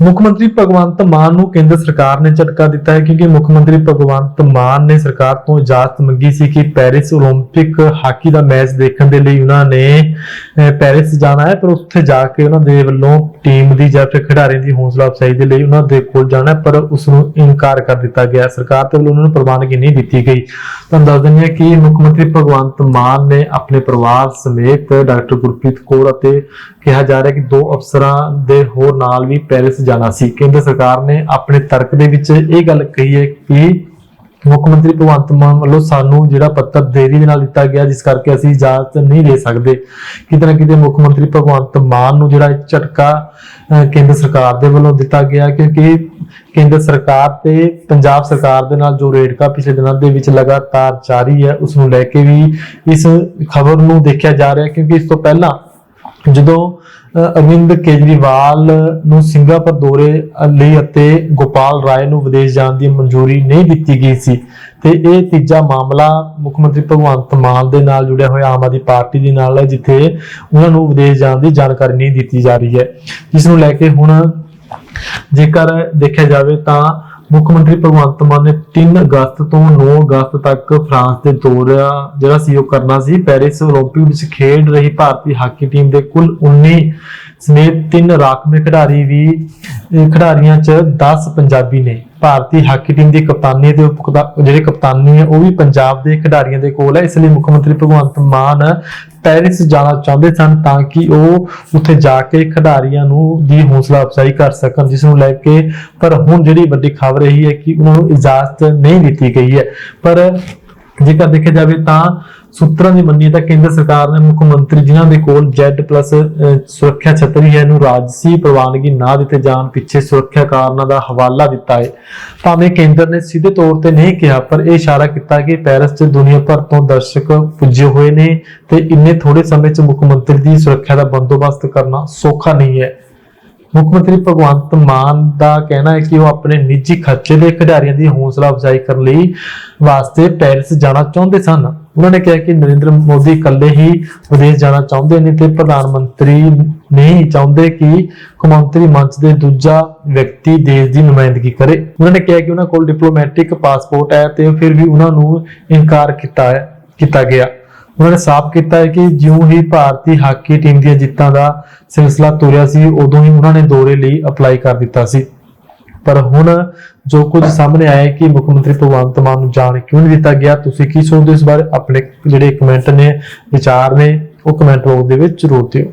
ਮੁੱਖ ਮੰਤਰੀ ਭਗਵੰਤ ਮਾਨ ਨੂੰ ਕੇਂਦਰ ਸਰਕਾਰ ਨੇ ਝਟਕਾ ਦਿੱਤਾ ਹੈ ਕਿਉਂਕਿ ਮੁੱਖ ਮੰਤਰੀ ਭਗਵੰਤ ਮਾਨ ਨੇ ਸਰਕਾਰ ਤੋਂ ਇਜਾਜ਼ਤ ਮੰਗੀ ਸੀ ਕਿ ਪੈਰਿਸ 올림픽 ਹਾਕੀ ਦਾ ਮੈਚ ਦੇਖਣ ਦੇ ਲਈ ਉਹਨਾਂ ਨੇ ਅਹ, ਪੈਰਿਸ ਜਾਣਾ ਹੈ ਪਰ ਉੱਥੇ ਜਾ ਕੇ ਉਹਨਾਂ ਦੇ ਵੱਲੋਂ ਟੀਮ ਦੀ ਜਾਂ ਫਿਰ ਖਿਡਾਰੀਆਂ ਦੀ ਹੌਸਲਾ ਅਫਜ਼ਾਈ ਦੇ ਲਈ ਉਹਨਾਂ ਦੇ ਕੋਲ ਜਾਣਾ ਹੈ, ਪਰ ਉਸ ਨੂੰ ਇਨਕਾਰ ਕਰ ਦਿੱਤਾ ਗਿਆ ਸਰਕਾਰ ਦੇ ਵੱਲੋਂ ਉਹਨਾਂ ਨੂੰ ਪ੍ਰਵਾਨਗੀ ਨਹੀਂ ਦਿੱਤੀ ਗਈ ਤੁਹਾਨੂੰ ਦੱਸ ਦਿੰਦੇ ਹਾਂ ਕਿ ਮੁੱਖ ਮੰਤਰੀ ਭਗਵੰਤ ਮਾਨ ਨੇ ਆਪਣੇ ਪਰਿਵਾਰ ਸਮੇਤ ਡਾਕਟਰ ਗੁਰਪ੍ਰੀਤ ਕੌਰ ਅਤੇ ਕਿਹਾ ਜਾ ਰਿਹਾ ਕਿ ਦੋ ਅਫਸਰਾਂ ਦੇ ਹੋਰ ਨਾਲ ਵੀ ਪੈਰਿਸ ਜਾਣਾ ਸੀ। ਕੇਂਦਰ ਸਰਕਾਰ ਨੇ ਆਪਣੇ ਤਰਕ ਦੇ ਵਿੱਚ ਇਹ ਗੱਲ ਕਹੀ ਹੈ ਕਿ ਮੁੱਖ ਮੰਤਰੀ ਭਗਵੰਤ ਮਾਨ ਵੱਲੋਂ ਸਾਨੂੰ ਜਿਹੜਾ ਪੱਤਰ ਦੇਰੀ ਦੇ ਨਾਲ ਦਿੱਤਾ ਗਿਆ, ਜਿਸ ਕਰਕੇ ਅਸੀਂ ਇਜਾਜ਼ਤ ਨਹੀਂ ਦੇ ਸਕਦੇ। ਕਿਤੇ ਨਾ ਕਿਤੇ ਮੁੱਖ ਮੰਤਰੀ ਭਗਵੰਤ ਮਾਨ ਨੂੰ ਜਿਹੜਾ ਝਟਕਾ ਕੇਂਦਰ ਸਰਕਾਰ ਦੇ ਵੱਲੋਂ ਦਿੱਤਾ ਗਿਆ, ਕਿਉਂਕਿ ਕੇਂਦਰ ਸਰਕਾਰ ਤੇ ਪੰਜਾਬ ਸਰਕਾਰ ਦੇ ਨਾਲ ਜੋ ਰੇਡਕਾ ਪਿਛਲੇ ਦਿਨਾਂ ਦੇ ਵਿੱਚ ਲਗਾਤਾਰ ਜਾਰੀ ਹੈ, ਉਸ ਨੂੰ ਲੈ ਕੇ ਵੀ ਇਸ ਖਬਰ ਨੂੰ ਦੇਖਿਆ ਜਾ ਰਿਹਾ ਕਿਉਂਕਿ ਇਸ ਤੋਂ ਪਹਿਲਾਂ ਜਦੋਂ ਅਰਵਿੰਦ ਕੇਜਰੀਵਾਲ ਨੂੰ ਸਿੰਗਾਪੁਰ ਦੌਰੇ ਲਈ ਅਤੇ ਗੋਪਾਲ ਰਾਏ ਨੂੰ ਵਿਦੇਸ਼ ਜਾਣ ਦੀ ਮਨਜ਼ੂਰੀ ਨਹੀਂ ਦਿੱਤੀ ਗਈ ਸੀ, ਤੇ ਇਹ ਤੀਜਾ ਮਾਮਲਾ ਮੁੱਖ ਮੰਤਰੀ ਭਗਵੰਤ ਮਾਨ ਦੇ ਨਾਲ ਜੁੜਿਆ ਹੋਇਆ ਆਮ ਆਦਮੀ ਪਾਰਟੀ ਦੇ ਨਾਲ ਹੈ, ਜਿੱਥੇ ਉਹਨਾਂ ਨੂੰ ਵਿਦੇਸ਼ ਜਾਣ ਦੀ ਜਾਣਕਾਰੀ ਨਹੀਂ ਦਿੱਤੀ ਜਾ ਰਹੀ ਹੈ। ਜਿਸ ਨੂੰ ਲੈ ਕੇ ਹੁਣ ਜੇਕਰ ਦੇਖਿਆ ਜਾਵੇ ਤਾਂ ਮੁੱਖ ਮੰਤਰੀ ਭਗਵੰਤ ਮਾਨ ਨੇ 3 ਅਗਸਤ ਤੋਂ 9 ਅਗਸਤ ਤੱਕ ਫਰਾਂਸ ਦੇ ਦੌਰਾ ਜਿਹੜਾ ਸੀ ਉਹ ਕਰਨਾ ਸੀ ਪੈਰਿਸ 올림픽 ਵਿੱਚ ਖੇਡ ਰਹੀ ਭਾਰਤੀ ਹਾਕੀ ਟੀਮ ਦੇ ਕੁੱਲ 19 ਸਮੇਤ ਤਿੰਨ ਰਾਖਵੇਂ ਖਿਡਾਰੀ ਵੀ ਇਹ ਖਿਡਾਰੀਆਂ 'ਚ 10 ਪੰਜਾਬੀ ਨੇ ਭਾਰਤੀ ਹਾਕੀ ਟੀਮ ਦੀ ਕਪਤਾਨੀ ਤੇ ਉਪ ਜਿਹੜੇ ਕਪਤਾਨੀ ਹੈ, ਉਹ ਵੀ ਪੰਜਾਬ ਦੇ ਖਿਡਾਰੀਆਂ ਦੇ ਕੋਲ ਹੈ। ਇਸ ਲਈ ਮੁੱਖ ਮੰਤਰੀ ਭਗਵੰਤ ਮਾਨ ਪੈਰਿਸ ਜਾਣਾ ਚਾਹੁੰਦੇ ਸਨ ਤਾਂ ਕਿ ਉਹ ਉੱਥੇ ਜਾ ਕੇ ਖਿਡਾਰੀਆਂ ਨੂੰ ਦੀ ਹੌਸਲਾ ਅਫਜ਼ਾਈ ਕਰ ਸਕਣ, ਜਿਸ ਨੂੰ ਲੈ ਕੇ ਪਰ ਹੁਣ ਜਿਹੜੀ ਵੱਡੀ ਖਬਰ ਇਹੀ ਹੈ ਕਿ ਉਹਨਾਂ ਨੂੰ ਇਜਾਜ਼ਤ ਨਹੀਂ ਦਿੱਤੀ ਗਈ ਹੈ। ਪਰ ਜੇਕਰ ਦੇਖਿਆ ਜਾਵੇ ਤਾਂ ਸੂਤਰਾਂ ਦੀ ਮੰਨੀਏ ਤਾਂ ਕੇਂਦਰ ਸਰਕਾਰ ਨੇ ਮੁੱਖ ਮੰਤਰੀ ਜਿਨ੍ਹਾਂ ਦੇ ਕੋਲ Z+ ਸੁਰੱਖਿਆ ਛਤਰੀ ਹੈ ਨੂੰ ਰਾਜਸੀ ਪ੍ਰਵਾਨਗੀ ਨਾ ਦਿੱਤੇ ਜਾਣ ਪਿੱਛੇ ਸੁਰੱਖਿਆ ਕਾਰਨਾਂ ਦਾ ਹਵਾਲਾ ਦਿੱਤਾ ਹੈ। ਭਾਵੇਂ ਕੇਂਦਰ ਨੇ ਸਿੱਧੇ ਤੌਰ ਤੇ ਨਹੀਂ ਕਿਹਾ, ਪਰ ਇਹ ਇਸ਼ਾਰਾ ਕੀਤਾ ਕਿ ਪੈਰਿਸ 'ਚ ਦੁਨੀਆ ਭਰ ਤੋਂ ਦਰਸ਼ਕ ਪੁੱਜੇ ਹੋਏ ਨੇ ਤੇ ਇੰਨੇ ਥੋੜੇ ਸਮੇਂ 'ਚ ਮੁੱਖ ਮੰਤਰੀ ਦੀ ਸੁਰੱਖਿਆ ਦਾ ਬੰਦੋਬਸਤ ਕਰਨਾ ਸੌਖਾ ਨਹੀਂ ਹੈ। ਮੁੱਖ ਮੰਤਰੀ ਭਗਵੰਤ ਮਾਨ ਦਾ ਕਹਿਣਾ ਹੈ ਕਿ ਉਹ ਆਪਣੇ ਨਿੱਜੀ ਖਰਚੇ ਦੇ ਖਿਡਾਰੀਆਂ ਦੀ ਹੌਸਲਾ ਅਫਜ਼ਾਈ ਕਰਨ ਲਈ ਵਾਸਤੇ ਪੈਰਿਸ ਜਾਣਾ ਚਾਹੁੰਦੇ ਸਨ। ਉਹਨਾਂ ਨੇ ਕਿਹਾ ਕਿ ਨਰਿੰਦਰ ਮੋਦੀ ਇਕੱਲੇ ਹੀ ਵਿਦੇਸ਼ ਜਾਣਾ ਚਾਹੁੰਦੇ ਨੇ ਤੇ ਪ੍ਰਧਾਨ ਮੰਤਰੀ ਨਹੀਂ ਚਾਹੁੰਦੇ ਕਿ ਕੌਮਾਂਤਰੀ ਮੰਚ ਦੇ ਦੂਜਾ ਵਿਅਕਤੀ ਦੇਸ਼ ਦੀ ਨੁਮਾਇੰਦਗੀ ਕਰੇ। ਉਹਨਾਂ ਨੇ ਕਿਹਾ ਕਿ ਉਹਨਾਂ ਕੋਲ ਡਿਪਲੋਮੈਟਿਕ ਪਾਸਪੋਰਟ ਹੈ ਤੇ ਫਿਰ ਵੀ ਉਹਨਾਂ ਨੂੰ ਇਨਕਾਰ ਕੀਤਾ ਹੈ, ਕੀਤਾ ਗਿਆ। ਉਹਨਾਂ ਨੇ ਸਾਫ਼ ਕੀਤਾ ਹੈ ਕਿ ਜਿਉਂ ਹੀ ਭਾਰਤੀ ਹਾਕੀ ਟੀਮ ਦੀਆਂ ਜਿੱਤਾਂ ਦਾ ਸਿਲਸਿਲਾ ਤੁਰਿਆ ਸੀ, ਉਦੋਂ ਹੀ ਉਹਨਾਂ ਨੇ ਦੌਰੇ ਲਈ ਅਪਲਾਈ ਕਰ ਦਿੱਤਾ ਸੀ। ਪਰ ਹੁਣ ਜੋ ਕੁਝ ਸਾਹਮਣੇ ਆਇਆ ਕਿ ਮੁੱਖ ਮੰਤਰੀ ਭਗਵੰਤ ਮਾਨ ਨੂੰ ਜਾਣ ਕਿਉਂ ਨਹੀਂ ਦਿੱਤਾ ਗਿਆ, ਤੁਸੀਂ ਕੀ ਸੋਚਦੇ ਹੋ ਇਸ ਬਾਰੇ? ਆਪਣੇ ਜਿਹੜੇ ਕਮੈਂਟ ਨੇ, ਵਿਚਾਰ ਨੇ, ਉਹ ਕਮੈਂਟ ਬਾਕਸ ਦੇ ਵਿੱਚ ਜ਼ਰੂਰ ਦਿਓ।